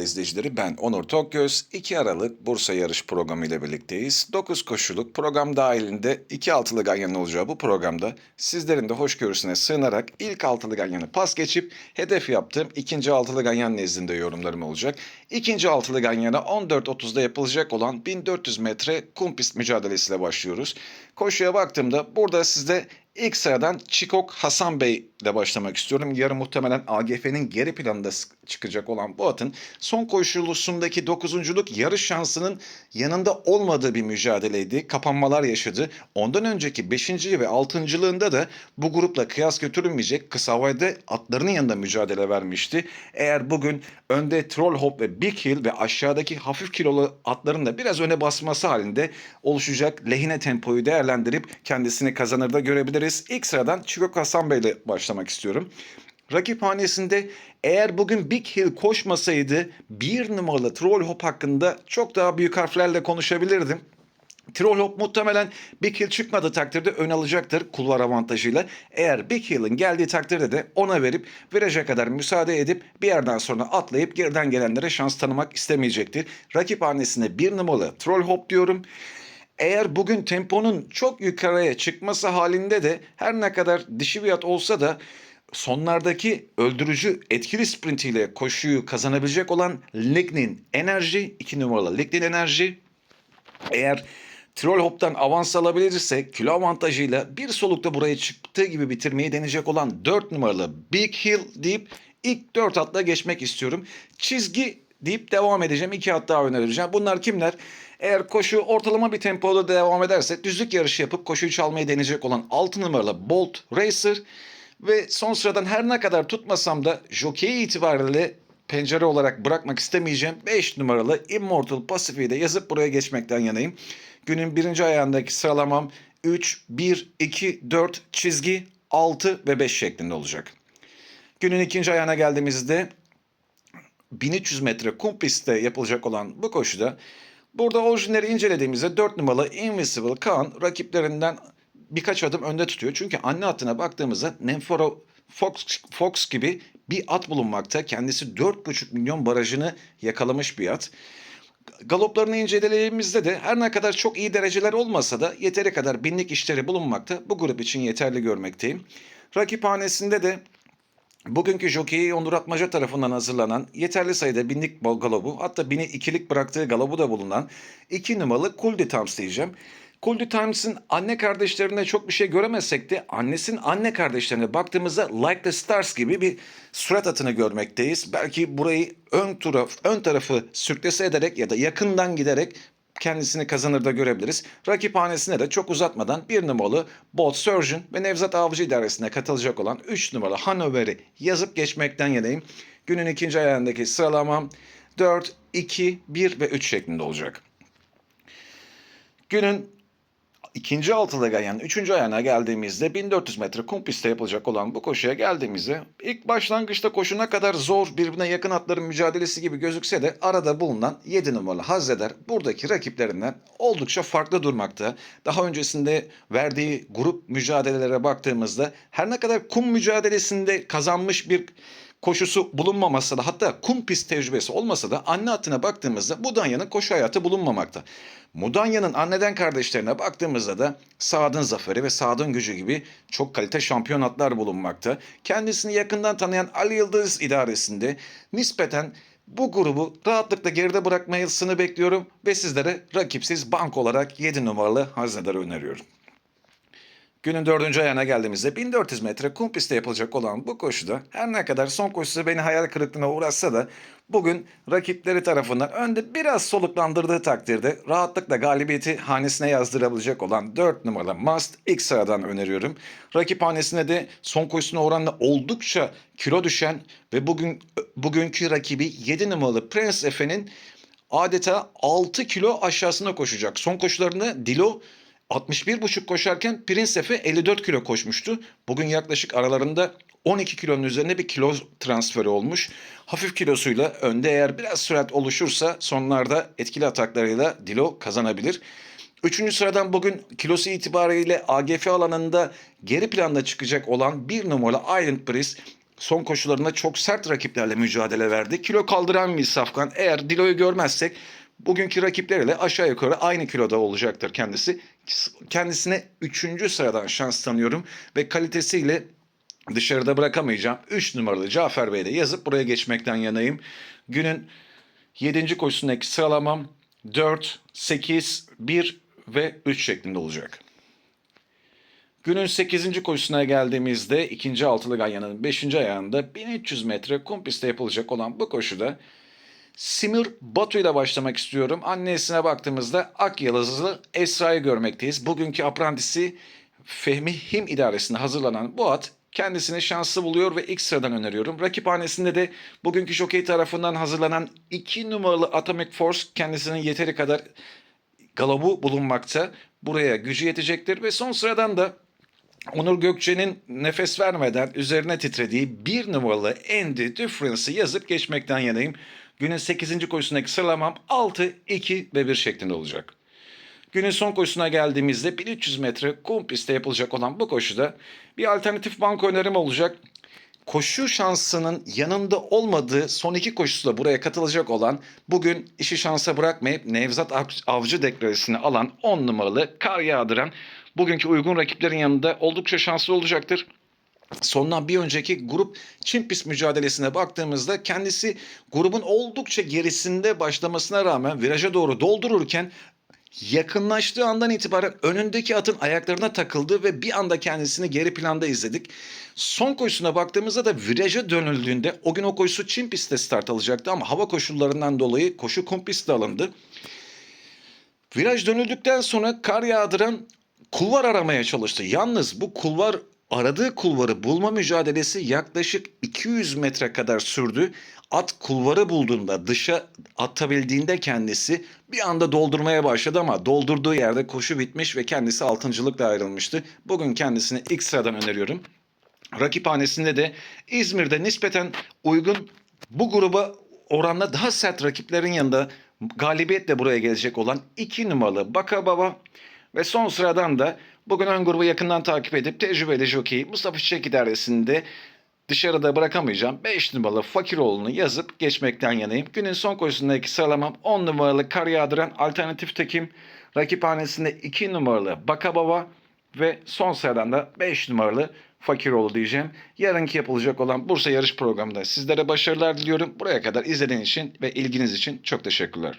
Merhaba izleyicileri ben Onur Tokgöz. 2 Aralık Bursa yarış programı ile birlikteyiz. 9 koşuluk program dahilinde 2 altılı ganyanın olacağı bu programda sizlerin de hoşgörüsüne sığınarak ilk altılı ganyanı pas geçip hedef yaptığım ikinci altılı ganyan nezdinde yorumlarım olacak. İkinci altılı ganyana 14.30'da yapılacak olan 1400 metre kum pist mücadelesiyle başlıyoruz. Koşuya baktığımda burada sizde İlk sıradan Çikok Hasan Bey ile başlamak istiyorum. Yarın muhtemelen AGF'nin geri planında çıkacak olan bu atın son koşulusundaki dokuzunculuk yarış şansının yanında olmadığı bir mücadeleydi. Kapanmalar yaşadı. Ondan önceki 5. ve 6.lığında da bu grupla kıyas götürülmeyecek kısa havayda atlarının yanında mücadele vermişti. Eğer bugün önde Troll Hop ve Big Hill ve aşağıdaki hafif kilolu atların da biraz öne basması halinde oluşacak lehine tempoyu değerlendirip kendisini kazanır da görebiliriz. İlk sıradan Çikok Hasan Bey ile başlamak istiyorum. Rakip hanesinde eğer bugün Big Hill koşmasaydı bir numaralı Troll Hop hakkında çok daha büyük harflerle konuşabilirdim. Troll Hop muhtemelen Big Hill çıkmadığı takdirde ön alacaktır kulvar avantajıyla. Eğer Big Hill'in geldiği takdirde de ona verip viraja kadar müsaade edip bir yerden sonra atlayıp geriden gelenlere şans tanımak istemeyecektir. Rakip hanesine bir numaralı Troll Hop diyorum. Eğer bugün temponun çok yukarıya çıkması halinde de her ne kadar dişi bir olsa da sonlardaki öldürücü etkili sprintiyle koşuyu kazanabilecek olan Lignin Enerji, 2 numaralı Lignin Enerji eğer Troll Hop'tan avans alabilirse kilo avantajıyla bir solukta buraya çıktığı gibi bitirmeyi deneyecek olan 4 numaralı Big Hill deyip ilk 4 atla geçmek istiyorum. Çizgi deyip devam edeceğim. 2 at daha önereceğim. Bunlar kimler? Eğer koşu ortalama bir tempoda devam ederse düzlük yarışı yapıp koşuyu çalmayı deneyecek olan 6 numaralı Bolt Racer ve son sıradan her ne kadar tutmasam da jockey itibariyle pencere olarak bırakmak istemeyeceğim 5 numaralı Immortal Pacific'i de yazıp buraya geçmekten yanayım. Günün birinci ayağındaki sıralamam 3, 1, 2, 4 çizgi 6 ve 5 şeklinde olacak. Günün ikinci ayağına geldiğimizde 1300 metre kum pistte yapılacak olan bu koşuda burada orijinleri incelediğimizde 4 numaralı Invisible Kaan rakiplerinden birkaç adım önde tutuyor. Çünkü anne atına baktığımızda Nemforo Fox, Fox gibi bir at bulunmakta. Kendisi 4,5 milyon barajını yakalamış bir at. Galoplarını incelediğimizde de her ne kadar çok iyi dereceler olmasa da yeteri kadar binlik işleri bulunmakta. Bu grup için yeterli görmekteyim. Rakip hanesinde de Bugünkü jokeyi Onur Atmaca tarafından hazırlanan yeterli sayıda binlik galobu hatta bini ikilik bıraktığı galobu da bulunan iki numaralı Kuldi Times diyeceğim. Kuldi Times'ın anne kardeşlerine çok bir şey göremezsek de annesinin anne kardeşlerine baktığımızda Like the Stars gibi bir surat atını görmekteyiz. Belki burayı ön taraf, ön tarafı sürklese ederek ya da yakından giderek kendisini kazanır da görebiliriz. Rakip hanesine de çok uzatmadan bir numaralı Bolt Surgeon ve Nevzat Avcı idaresine katılacak olan 3 numaralı Hanover'i yazıp geçmekten yanayım. Günün ikinci ayağındaki sıralamam 4, 2, 1 ve 3 şeklinde olacak. Günün ikinci altılı gayanın üçüncü ayağına geldiğimizde 1400 metre kum pistte yapılacak olan bu koşuya geldiğimizde ilk başlangıçta koşuna kadar zor birbirine yakın atların mücadelesi gibi gözükse de arada bulunan 7 numaralı Hazzeder buradaki rakiplerinden oldukça farklı durmakta. Daha öncesinde verdiği grup mücadelelere baktığımızda her ne kadar kum mücadelesinde kazanmış bir koşusu bulunmaması da hatta kum pist tecrübesi olmasa da anne atına baktığımızda Mudanya'nın koşu hayatı bulunmamakta. Mudanya'nın anneden kardeşlerine baktığımızda da Saad'ın zaferi ve Saad'ın gücü gibi çok kalite şampiyon atlar bulunmakta. Kendisini yakından tanıyan Ali Yıldız idaresinde nispeten bu grubu rahatlıkla geride bırakmayısını bekliyorum ve sizlere rakipsiz bank olarak 7 numaralı Haznedar'ı öneriyorum. Günün dördüncü ayağına geldiğimizde 1400 metre kum pistte yapılacak olan bu koşuda her ne kadar son koşusu beni hayal kırıklığına uğratsa da bugün rakipleri tarafından önde biraz soluklandırdığı takdirde rahatlıkla galibiyeti hanesine yazdırabilecek olan 4 numaralı Must ilk sıradan öneriyorum. Rakip hanesine de son koşusuna oranla oldukça kilo düşen ve bugün bugünkü rakibi 7 numaralı Prince Efe'nin adeta 6 kilo aşağısına koşacak. Son koşularında Dilo 61,5 koşarken Princefe 54 kilo koşmuştu. Bugün yaklaşık aralarında 12 kilonun üzerine bir kilo transferi olmuş. Hafif kilosuyla önde eğer biraz sürat oluşursa sonlarda etkili ataklarıyla Dilo kazanabilir. Üçüncü sıradan bugün kilosu itibariyle AGF alanında geri planda çıkacak olan bir numaralı Island Breeze son koşularında çok sert rakiplerle mücadele verdi. Kilo kaldıran bir Safkan. Eğer Dilo'yu görmezsek bugünkü rakipleriyle aşağı yukarı aynı kiloda olacaktır kendisi. Kendisine 3. sıradan şans tanıyorum ve kalitesiyle dışarıda bırakamayacağım. 3 numaralı Cafer Bey'de yazıp buraya geçmekten yanayım. Günün 7. koşusundaki sıralamam 4, 8, 1 ve 3 şeklinde olacak. Günün 8. koşusuna geldiğimizde ikinci altılı ganyanın 5. ayağında 1300 metre kum pistte yapılacak olan bu koşuda Simir Batu ile başlamak istiyorum. Annesine baktığımızda Ak Yıldızlı Esra'yı görmekteyiz. Bugünkü aprantisi Fehmi Him idaresinde hazırlanan bu at kendisini şanslı buluyor ve ilk sıradan öneriyorum. Rakiphanesinde de bugünkü şokey tarafından hazırlanan 2 numaralı Atomic Force kendisinin yeteri kadar galobu bulunmakta. Buraya gücü yetecektir ve son sıradan da Onur Gökçe'nin nefes vermeden üzerine titrediği bir numaralı Andy Difference'ı yazıp geçmekten yanayım. Günün 8. koşusundaki sıralamam 6, 2 ve 1 şeklinde olacak. Günün son koşusuna geldiğimizde 1300 metre kum pistte yapılacak olan bu koşuda bir alternatif banko önerim olacak. Koşu şansının yanında olmadığı son iki koşusuyla buraya katılacak olan bugün işi şansa bırakmayıp Nevzat Av- Avcı deklarasyonu alan 10 numaralı kar yağdıran bugünkü uygun rakiplerin yanında oldukça şanslı olacaktır. Sondan bir önceki grup Çin pist mücadelesine baktığımızda kendisi grubun oldukça gerisinde başlamasına rağmen viraja doğru doldururken yakınlaştığı andan itibaren önündeki atın ayaklarına takıldı ve bir anda kendisini geri planda izledik. Son koşusuna baktığımızda da viraja dönüldüğünde o gün o koşusu Çin pistte start alacaktı ama hava koşullarından dolayı koşu kum pistte alındı. Viraj dönüldükten sonra kar yağdıran kulvar aramaya çalıştı. Yalnız bu kulvar aradığı kulvarı bulma mücadelesi yaklaşık 200 metre kadar sürdü. At kulvarı bulduğunda dışa atabildiğinde kendisi bir anda doldurmaya başladı ama doldurduğu yerde koşu bitmiş ve kendisi altıncılıkla ayrılmıştı. Bugün kendisini ilk sıradan öneriyorum. Rakiphanesinde de İzmir'de nispeten uygun bu gruba oranla daha sert rakiplerin yanında galibiyetle buraya gelecek olan 2 numaralı Baka Baba ve son sıradan da bugün ön grubu yakından takip edip tecrübeli jockey Mustafa Çiçek idaresinde dışarıda bırakamayacağım 5 numaralı Fakiroğlu'nu yazıp geçmekten yanayım. Günün son koşusundaki sıralamam 10 numaralı kar yağdıran alternatif tekim. Rakiphanesinde 2 numaralı Baka Baba ve son sıradan da 5 numaralı Fakiroğlu diyeceğim. Yarınki yapılacak olan Bursa yarış programında sizlere başarılar diliyorum. Buraya kadar izlediğiniz için ve ilginiz için çok teşekkürler.